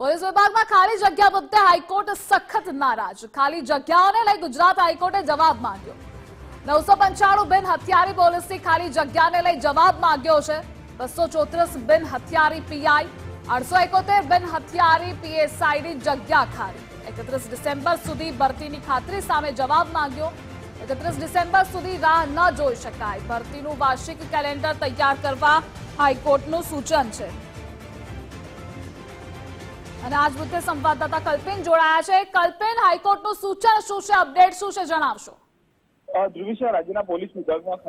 Police વિભાગમાં ખાલી જગ્યા મુદ્દે હાઈકોર્ટ સખત નારાજ. ખાલી જગ્યાઓને લઈ ગુજરાત હાઈકોર્ટે જવાબ માંગ્યો. નવસો પંચાણું બિન હથિયારી પોલીસની ખાલી જગ્યાને લઈ જવાબ માંગ્યો છે. બસો ચોત્રીસ બિન હથિયારી પીઆઈ અડસો એકોતેર બિન હથિયારી પીએસઆઈની જગ્યા ખાલી. એકત્રીસ ડિસેમ્બર સુધી ભરતીની ખાતરી સામે જવાબ માંગ્યો. એકત્રીસ ડિસેમ્બર સુધી રાહ ન જોઈ શકાય. ભરતીનું વાર્ષિક કેલેન્ડર તૈયાર કરવા હાઈકોર્ટનું સૂચન છે. અને આજ મુદ્દે સંવાદદાતા કલ્પેન જોડાયા છે. કલ્પેન, હાઈકોર્ટનું સૂચન શું છે? અપડેટ શું છે? જણાવશો. ધ્રુવિશા, રાજ્યના પોલીસ વિભાગમાં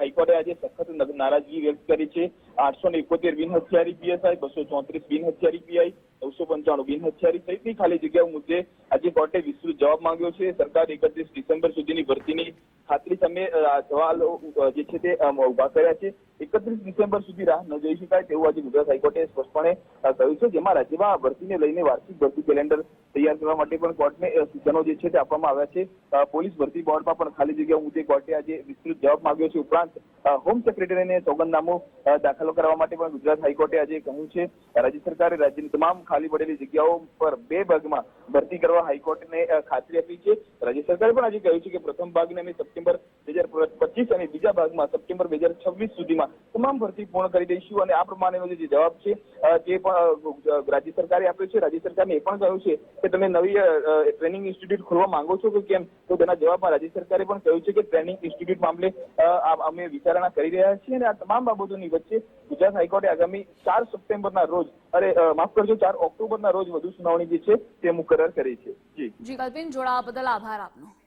હાઈકોર્ટે આજે સખત નારાજગી વ્યક્ત કરી છે. આઠસો ને એકોતેર બિન હથિયારી પીએસઆઈ, બસો ચોત્રીસ બિન હથિયારી પીઆઈ, નવસો પંચાણું બિન હથિયારી સહિતની ખાલી જગ્યાઓ મુદ્દે આજે કોર્ટે વિસ્તૃત જવાબ માંગ્યો છે. સરકાર એકત્રીસ ડિસેમ્બર સુધીની ભરતીની ખાતરી સામે સવાલો જે છે તે ઊભા કર્યા છે. એકત્રીસ ડિસેમ્બર સુધી રાહ ન જોઈ શકાય તેવું આજે ગુજરાત હાઈકોર્ટે સ્પષ્ટપણે કહ્યું છે, જેમાં રાજ્યમાં ભરતીને લઈને વાર્ષિક ભરતી કેલેન્ડર તૈયાર કરવા માટે પણ કોર્ટને સૂચનો જે છે તે આપવામાં આવ્યા છે. પોલીસ ભરતી બોર્ડમાં પણ ખાલી જગ્યા મુદ્દે કોર્ટે આજે વિસ્તૃત જવાબ માંગ્યો છે ઉપરાંત હોમ સેક્રેટરીને સોગંદનામું દાખલ કરવા માટે પણ ગુજરાત હાઈકોર્ટે આજે કહ્યું છે. રાજ્ય સરકારે રાજ્યની તમામ ખાલી પડેલી જગ્યાઓ પર બે ભાગમાં ભરતી કરવા હાઈકોર્ટને ખાતરી આપી છે. રાજ્ય સરકારે પણ આજે કહ્યું છે કે પ્રથમ ભાગને અમે સપ્ટેમ્બર બે હજાર પચીસ અને બીજા ભાગમાં સપ્ટેમ્બર બે હજાર છવ્વીસ સુધીમાં તમામ ભરતી પૂર્ણ કરી દઈશું અને આ પ્રમાણેનો જે જવાબ છે તે પણ રાજ્ય સરકારે આપ્યો છે. રાજ્ય સરકારને એ પણ કહ્યું છે કે તમે નવી ટ્રેનિંગ ઇન્સ્ટિટ્યૂટ ખોલવા માંગો છો કે કેમ? તો તેના જવાબમાં રાજ્ય સરકારે પણ કહ્યું છે કે ટ્રેનિંગ ઇન્સ્ટિટ્યૂટ મામલે અમે વિચારણા કરી રહ્યા છીએ અને આ તમામ બાબતોની વચ્ચે ગુજરાત હાઈકોર્ટે આગામી ચાર સપ્ટેમ્બરના રોજ, અરે માફ કરજો, ચાર ઓક્ટોબરના રોજ વધુ સુનાવણી જે છે તે મુકરર કરી છે. જી. જી, કલ્પિન જોડાવા બદલ આભાર આપનો.